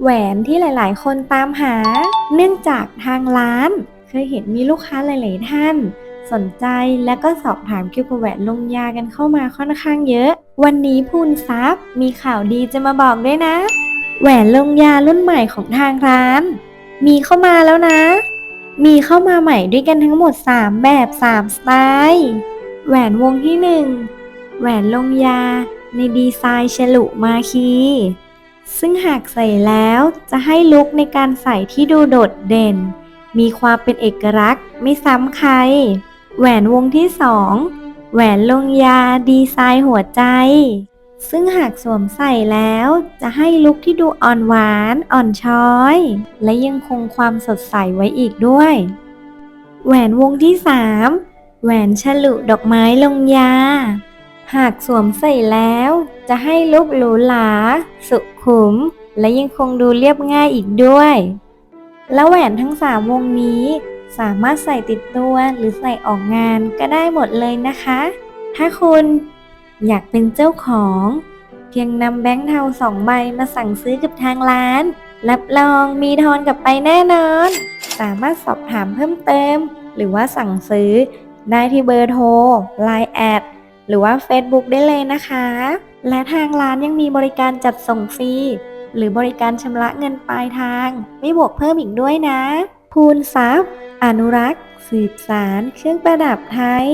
แหวนที่หลาย ๆ คนตามหา เนื่องจากทางร้าน เคยเห็นมีลูกค้าหลาย ๆ ท่าน สนใจและก็สอบถามเกี่ยวกับแหวนลงยากันเข้ามาค่อนข้างเยอะ วันนี้พูนซับมีข่าวดีจะมาบอกด้วยนะ แหวนลงยารุ่นใหม่ของทางร้าน มีเข้ามาแล้วนะ มีเข้ามาใหม่ด้วยกันทั้งหมด 3 แบบ 3 สไตล์ แหวนวงที่ 1 แหวนลงยาในดีไซน์ฉลุมาคี ซึ่งหากใส่แล้วจะให้ลุคในการใส่ที่ดูโดดเด่น มีความเป็นเอกลักษณ์ไม่ซ้ำใคร แหวนวงที่2แหวนลงยาดีไซน์หัวใจ ซึ่งหากสวมใส่แล้วจะให้ลุคที่ดูอ่อนหวานอ่อนช้อย และยังคงความสดใสไว้อีกด้วย แหวนวงที่3แหวนฉลุดอกไม้ลงยา หากสวมใส่แล้ว จะให้ลุคหรูหราสุขุม และยังคงดูเรียบง่ายอีกด้วย แล้วแหวนทั้ง3วงนี้ สามารถใส่ติดตัวหรือใส่ออกงานก็ได้หมดเลยนะคะ ถ้าคุณอยากเป็นเจ้าของ เพียงนำแบงค์เทาสองใบมาสั่งซื้อกับทางร้าน รับรองมีทอนกลับไปแน่นอน สามารถสอบถามเพิ่มเติม หรือว่าสั่งซื้อได้ที่เบอร์โทร Line แอด หรือว่า Facebook ได้เลยนะคะ และทางร้านยังมีบริการจัดส่งฟรี หรือบริการชำระเงินปลายทาง ไม่บวกเพิ่มอีกด้วยนะ พูนซับอนุรักษ์ สืบสาร เครื่องประดับไทย